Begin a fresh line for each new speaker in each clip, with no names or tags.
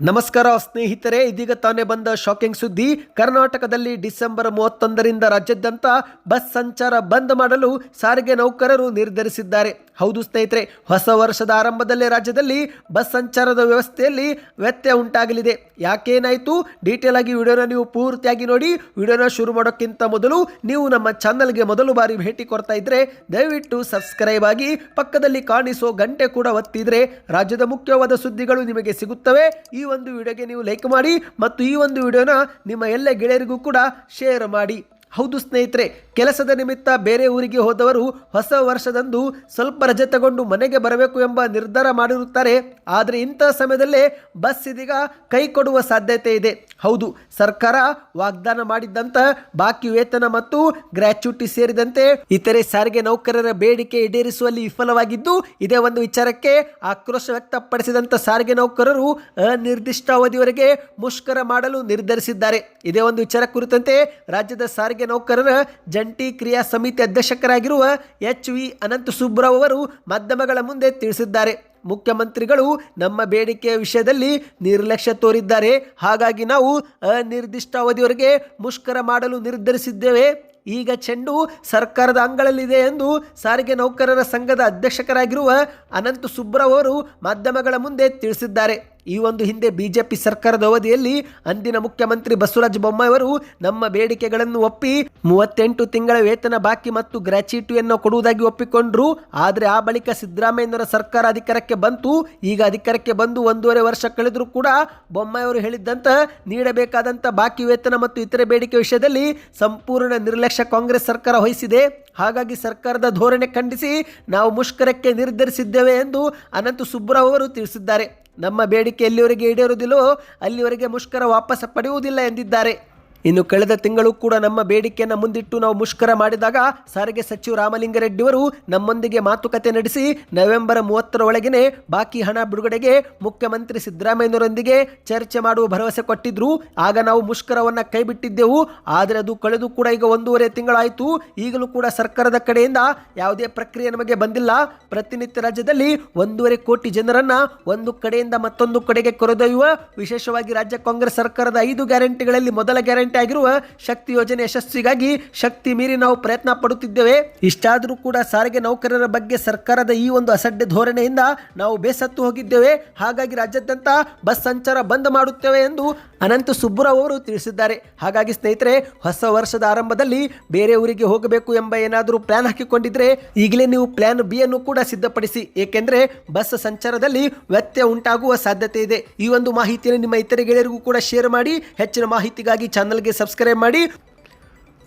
ನಮಸ್ಕಾರ ಸ್ನೇಹಿತರೆ, ಇದೀಗ ತಾನೇ ಬಂದ ಶಾಕಿಂಗ್ ಸುದ್ದಿ. ಕರ್ನಾಟಕದಲ್ಲಿ ಡಿಸೆಂಬರ್ ಮೂವತ್ತೊಂದರಿಂದ ರಾಜ್ಯಾದ್ಯಂತ ಬಸ್ ಸಂಚಾರ ಬಂದ್ ಮಾಡಲು ಸಾರಿಗೆ ನೌಕರರು ನಿರ್ಧರಿಸಿದ್ದಾರೆ. ಹೌದು ಸ್ನೇಹಿತರೆ, ಹೊಸ ವರ್ಷದ ಆರಂಭದಲ್ಲೇ ರಾಜ್ಯದಲ್ಲಿ ಬಸ್ ಸಂಚಾರದ ವ್ಯವಸ್ಥೆಯಲ್ಲಿ ವ್ಯತ್ಯಯ ಉಂಟಾಗಲಿದೆ. ಯಾಕೇನಾಯಿತು? ಡೀಟೇಲ್ ಆಗಿ ವಿಡಿಯೋನ ನೀವು ಪೂರ್ತಿಯಾಗಿ ನೋಡಿ. ವಿಡಿಯೋನ ಶುರು ಮಾಡೋಕ್ಕಿಂತ ಮೊದಲು ನೀವು ನಮ್ಮ ಚಾನಲ್ಗೆ ಮೊದಲು ಬಾರಿ ಭೇಟಿ ಕೊಡ್ತಾ ಇದ್ರೆ, ದಯವಿಟ್ಟು ಸಬ್ಸ್ಕ್ರೈಬ್ ಆಗಿ ಪಕ್ಕದಲ್ಲಿ ಕಾಣಿಸೋ ಗಂಟೆ ಕೂಡ ಒತ್ತಿದ್ರೆ ರಾಜ್ಯದ ಮುಖ್ಯವಾದ ಸುದ್ದಿಗಳು ನಿಮಗೆ ಸಿಗುತ್ತವೆ. ಈ ಒಂದು ವಿಡಿಯೋಗೆ ನೀವು ಲೈಕ್ ಮಾಡಿ ಮತ್ತು ಈ ಒಂದು ವಿಡಿಯೋನ ನಿಮ್ಮ ಎಲ್ಲ ಗೆಳೆಯರಿಗೂ ಕೂಡ ಶೇರ್ ಮಾಡಿ. ಹೌದು ಸ್ನೇಹಿತರೆ, ಕೆಲಸದ ನಿಮಿತ್ತ ಬೇರೆ ಊರಿಗೆ ಹೋದವರು ಹೊಸ ವರ್ಷದಂದು ಸ್ವಲ್ಪ ರಜೆ ತಗೊಂಡು ಮನೆಗೆ ಬರಬೇಕು ಎಂಬ ನಿರ್ಧಾರ ಮಾಡಿರುತ್ತಾರೆ. ಆದರೆ ಇಂಥ ಸಮಯದಲ್ಲೇ ಬಸ್ ಇದೀಗ ಕೈ ಕೊಡುವ ಸಾಧ್ಯತೆ ಇದೆ. ಹೌದು, ಸರ್ಕಾರ ವಾಗ್ದಾನ ಮಾಡಿದ್ದಂಥ ಬಾಕಿ ವೇತನ ಮತ್ತು ಗ್ರ್ಯಾಚ್ಯುಟಿ ಸೇರಿದಂತೆ ಇತರೆ ಸಾರಿಗೆ ನೌಕರರ ಬೇಡಿಕೆ ಈಡೇರಿಸುವಲ್ಲಿ ವಿಫಲವಾಗಿದ್ದು, ಇದೇ ಒಂದು ವಿಚಾರಕ್ಕೆ ಆಕ್ರೋಶ ವ್ಯಕ್ತಪಡಿಸಿದಂಥ ಸಾರಿಗೆ ನೌಕರರು ಅನಿರ್ದಿಷ್ಟ ಅವಧಿವರೆಗೆ ಮುಷ್ಕರ ಮಾಡಲು ನಿರ್ಧರಿಸಿದ್ದಾರೆ. ಇದೇ ಒಂದು ವಿಚಾರ ಕುರಿತಂತೆ ರಾಜ್ಯದ ಸಾರಿಗೆ ನೌಕರರ ಜಂಟಿ ಕ್ರಿಯಾ ಸಮಿತಿ ಅಧ್ಯಕ್ಷರಾಗಿರುವ ಎಚ್ ವಿ ಅನಂತ ಸುಬ್ರಾವ್ ಅವರು ಮಾಧ್ಯಮಗಳ ಮುಂದೆ ತಿಳಿಸಿದ್ದಾರೆ. ಮುಖ್ಯಮಂತ್ರಿಗಳು ನಮ್ಮ ಬೇಡಿಕೆಯ ವಿಷಯದಲ್ಲಿ ನಿರ್ಲಕ್ಷ್ಯ ತೋರಿದ್ದಾರೆ. ಹಾಗಾಗಿ ನಾವು ಅನಿರ್ದಿಷ್ಟ ಅವಧಿವರೆಗೆ ಮುಷ್ಕರ ಮಾಡಲು ನಿರ್ಧರಿಸಿದ್ದೇವೆ. ಈಗ ಚೆಂಡು ಸರ್ಕಾರದ ಅಂಗಳಲ್ಲಿದೆ ಎಂದು ಸಾರಿಗೆ ನೌಕರರ ಸಂಘದ ಅಧ್ಯಕ್ಷಕರಾಗಿರುವ ಅನಂತ ಸುಬ್ರಾವ್ ಅವರು ಮಾಧ್ಯಮಗಳ ಮುಂದೆ ತಿಳಿಸಿದ್ದಾರೆ. ಈ ಒಂದು ಹಿಂದೆ ಬಿಜೆಪಿ ಸರ್ಕಾರದ ಅವಧಿಯಲ್ಲಿ ಅಂದಿನ ಮುಖ್ಯಮಂತ್ರಿ ಬಸವರಾಜ ಬೊಮ್ಮಾಯಿ ಅವರು ನಮ್ಮ ಬೇಡಿಕೆಗಳನ್ನು ಒಪ್ಪಿ ಮೂವತ್ತೆಂಟು ತಿಂಗಳ ವೇತನ ಬಾಕಿ ಮತ್ತು ಗ್ರಾಚ್ಯುಟಿಯನ್ನು ಕೊಡುವುದಾಗಿ ಒಪ್ಪಿಕೊಂಡ್ರು. ಆದರೆ ಆ ಬಳಿಕ ಸಿದ್ದರಾಮಯ್ಯನವರ ಸರ್ಕಾರ ಅಧಿಕಾರಕ್ಕೆ ಬಂತು. ಈಗ ಅಧಿಕಾರಕ್ಕೆ ಬಂದು ಒಂದೂವರೆ ವರ್ಷ ಕಳೆದರೂ ಕೂಡ ಬೊಮ್ಮಾಯಿ ಅವರು ಹೇಳಿದ್ದಂತ ನೀಡಬೇಕಾದಂಥ ಬಾಕಿ ವೇತನ ಮತ್ತು ಇತರೆ ಬೇಡಿಕೆ ವಿಷಯದಲ್ಲಿ ಸಂಪೂರ್ಣ ನಿರ್ಲಕ್ಷ್ಯ ಕಾಂಗ್ರೆಸ್ ಸರ್ಕಾರ ವಹಿಸಿದೆ. ಹಾಗಾಗಿ ಸರ್ಕಾರದ ಧೋರಣೆ ಖಂಡಿಸಿ ನಾವು ಮುಷ್ಕರಕ್ಕೆ ನಿರ್ಧರಿಸಿದ್ದೇವೆ ಎಂದು ಅನಂತ ಸುಬ್ಬರಾವ್ ಅವರು ತಿಳಿಸಿದ್ದಾರೆ. ನಮ್ಮ ಬೇಡಿಕೆ ಎಲ್ಲಿವರೆಗೆ ಈಡೇರುವುದಿಲ್ಲವೋ ಅಲ್ಲಿವರೆಗೆ ಮುಷ್ಕರ ವಾಪಸ್ ಪಡೆಯುವುದಿಲ್ಲ ಎಂದಿದ್ದಾರೆ. ಇನ್ನು ಕಳೆದ ತಿಂಗಳು ಕೂಡ ನಮ್ಮ ಬೇಡಿಕೆಯನ್ನು ಮುಂದಿಟ್ಟು ನಾವು ಮುಷ್ಕರ ಮಾಡಿದಾಗ ಸಾರಿಗೆ ಸಚಿವ ರಾಮಲಿಂಗಾರೆಡ್ಡಿಯವರು ನಮ್ಮೊಂದಿಗೆ ಮಾತುಕತೆ ನಡೆಸಿ ನವೆಂಬರ್ ಮೂವತ್ತರ ಒಳಗೆನೆ ಬಾಕಿ ಹಣ ಬಿಡುಗಡೆಗೆ ಮುಖ್ಯಮಂತ್ರಿ ಸಿದ್ದರಾಮಯ್ಯನವರೊಂದಿಗೆ ಚರ್ಚೆ ಮಾಡುವ ಭರವಸೆ ಕೊಟ್ಟಿದ್ರು. ಆಗ ನಾವು ಮುಷ್ಕರವನ್ನು ಕೈಬಿಟ್ಟಿದ್ದೆವು. ಆದರೆ ಅದು ಕಳೆದು ಕೂಡ ಈಗ ಒಂದೂವರೆ ತಿಂಗಳಾಯಿತು. ಈಗಲೂ ಕೂಡ ಸರ್ಕಾರದ ಕಡೆಯಿಂದ ಯಾವುದೇ ಪ್ರಕ್ರಿಯೆ ನಮಗೆ ಬಂದಿಲ್ಲ. ಪ್ರತಿನಿತ್ಯ ರಾಜ್ಯದಲ್ಲಿ ಒಂದೂವರೆ ಕೋಟಿ ಜನರನ್ನ ಒಂದು ಕಡೆಯಿಂದ ಮತ್ತೊಂದು ಕಡೆಗೆ ಕರೆದೊಯ್ಯುವ, ವಿಶೇಷವಾಗಿ ರಾಜ್ಯ ಕಾಂಗ್ರೆಸ್ ಸರ್ಕಾರದ ಐದು ಗ್ಯಾರಂಟಿಗಳಲ್ಲಿ ಮೊದಲ ಗ್ಯಾರಂಟಿ ಆಗಿರುವ ಶಕ್ತಿ ಯೋಜನೆ ಯಶಸ್ವಿಗಾಗಿ ಶಕ್ತಿ ಮೀರಿ ನಾವು ಪ್ರಯತ್ನ ಪಡುತ್ತಿದ್ದೇವೆ. ಇಷ್ಟಾದರೂ ಕೂಡ ಸಾರಿಗೆ ನೌಕರರ ಬಗ್ಗೆ ಸರ್ಕಾರದ ಈ ಒಂದು ಅಸಡ್ಡೆ ಧೋರಣೆಯಿಂದ ನಾವು ಬೇಸತ್ತು ಹೋಗಿದ್ದೇವೆ. ಹಾಗಾಗಿ ರಾಜ್ಯಾದ್ಯಂತ ಬಸ್ ಸಂಚಾರ ಬಂದ್ ಮಾಡುತ್ತೇವೆ ಎಂದು ಅನಂತ ಸುಬ್ಬುರಾವ್ ಅವರು ತಿಳಿಸಿದ್ದಾರೆ. ಹಾಗಾಗಿ ಸ್ನೇಹಿತರೆ, ಹೊಸ ವರ್ಷದ ಆರಂಭದಲ್ಲಿ ಬೇರೆ ಊರಿಗೆ ಹೋಗಬೇಕು ಎಂಬ ಏನಾದರೂ ಪ್ಲಾನ್ ಹಾಕಿಕೊಂಡಿದ್ರೆ ಈಗಲೇ ನೀವು ಪ್ಲಾನ್ ಬಿ ಅನ್ನು ಕೂಡ ಸಿದ್ಧಪಡಿಸಿ. ಏಕೆಂದರೆ ಬಸ್ ಸಂಚಾರದಲ್ಲಿ ವ್ಯತ್ಯಯ ಉಂಟಾಗುವ ಸಾಧ್ಯತೆ ಇದೆ. ಈ ಒಂದು ಮಾಹಿತಿಯನ್ನು ನಿಮ್ಮ ಇತರೆ ಗೆಳೆಯರಿಗೂ ಕೂಡ ಶೇರ್ ಮಾಡಿ ಹೆಚ್ಚಿನ ಮಾಹಿತಿಗಾಗಿ ಚಾನಲ್ಗೆ ಸಬ್ಸ್ಕ್ರೈಬ್ ಮಾಡಿ.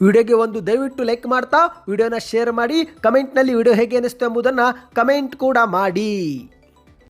ವಿಡಿಯೋಗೆ ಒಂದು ದಯವಿಟ್ಟು ಲೈಕ್ ಮಾಡ್ತಾ, ವಿಡಿಯೋನ ಶೇರ್ ಮಾಡಿ ಕಮೆಂಟ್ನಲ್ಲಿ ವಿಡಿಯೋ ಹೇಗೆ ಅನಿಸ್ತು ಎಂಬುದನ್ನು ಕಮೆಂಟ್ ಕೂಡ ಮಾಡಿ.